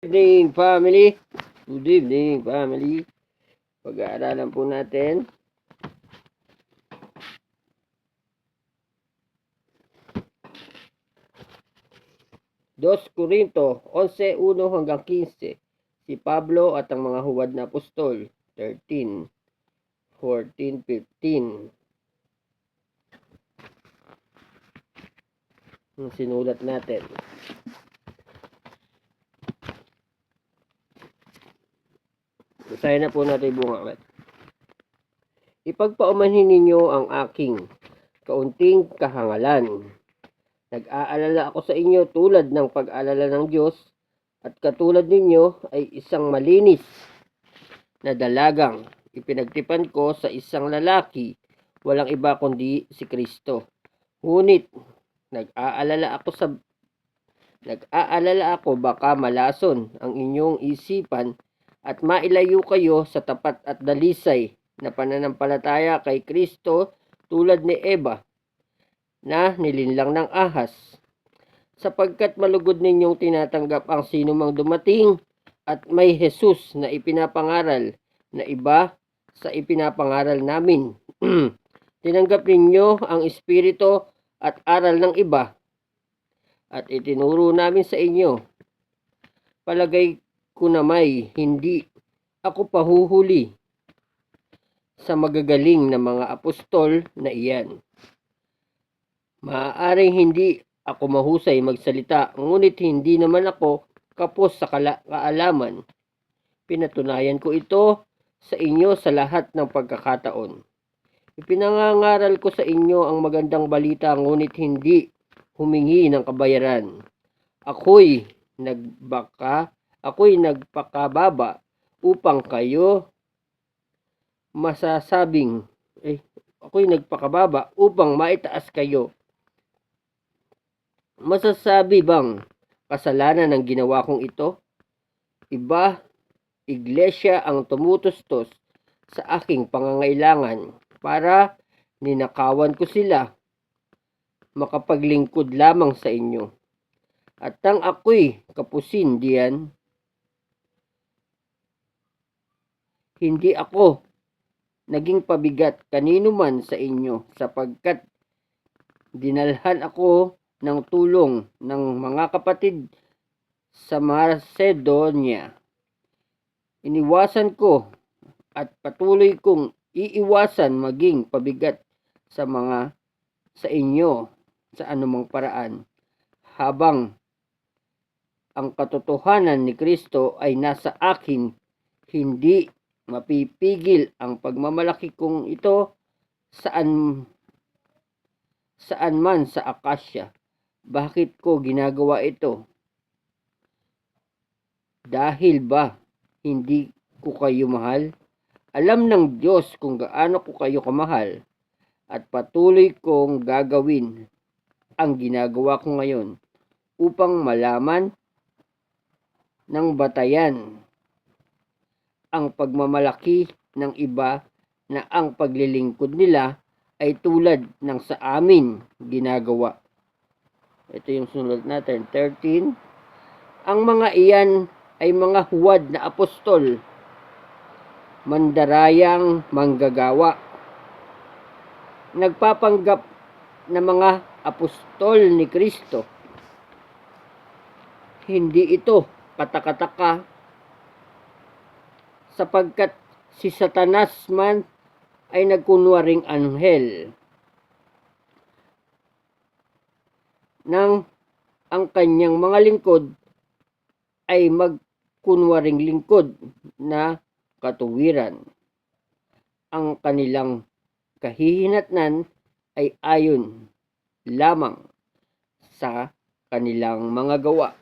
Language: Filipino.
Good evening, family. Good evening, family. Pag-aaralan po natin. Dos Corinto 11:1 hanggang 15. Si Pablo at ang mga huwad na apostol 13 14 15. Yung sinulat natin. Basahin na po natin bunga. Ipagpaumanhin ninyo ang aking kaunting kahangalan. Nag-aalala ako sa inyo tulad ng pag-alala ng Diyos at katulad ninyo ay isang malinis na dalagang ipinagtipan ko sa isang lalaki walang iba kundi si Kristo. Ngunit nag-aalala ako sa nag-aalala ako baka malason ang inyong isipan at mailayo kayo sa tapat at dalisay na pananampalataya kay Kristo tulad ni Eva na nilinlang ng ahas. Sapagkat malugod ninyong tinatanggap ang sino mang dumating at may Jesus na ipinapangaral na iba sa ipinapangaral namin. Tinanggap ninyo ang Espiritu at aral ng iba at itinuro namin sa inyo. Palagay ko na may hindi ako pahuhuli sa magagaling na mga apostol na iyan. Maaaring hindi ako mahusay magsalita, ngunit hindi naman ako kapos sa kaalaman. Pinatunayan ko ito sa inyo sa lahat ng pagkakataon. Ipinangangaral ko sa inyo ang magandang balita, ngunit hindi humingi ng kabayaran. Ako'y nagbaka, ako'y nagpakababa upang kayo masasabing, eh, ako'y nagpakababa upang maitaas kayo. Masasabi bang kasalanan ng ginawa kong ito? Iba, iglesia ang tumutustos sa aking pangangailangan para ninakawan ko sila makapaglingkod lamang sa inyo. At tang ako'y kapusin diyan, hindi ako naging pabigat kanino man sa inyo sapagkat dinalhan ako ng tulong ng mga kapatid sa Macedonia. Iniwasan ko at patuloy kong iiwasan maging pabigat sa mga sa inyo sa anumang paraan habang ang katotohanan ni Kristo ay nasa akin hindi mapipigil ang pagmamalaki kong ito saan saan man sa akasya. Bakit ko ginagawa ito? Dahil ba hindi ko kayo mahal? Alam ng Diyos kung gaano ko kayo kamahal at patuloy kong gagawin ang ginagawa ko ngayon upang malaman ng batayan ang pagmamalaki ng iba na ang paglilingkod nila ay tulad ng sa amin ginagawa. Ito yung sunod natin, 13. Ang mga iyan ay mga huwad na apostol, mandarayang manggagawa, nagpapanggap na mga apostol ni Kristo. Hindi ito katakataka sapagkat si Satanas man ay nagkunwaring anghel nang ang kanyang mga lingkod ay magkunwaring lingkod na katuwiran. Ang kanilang kahihinatnan ay ayon lamang sa kanilang mga gawa.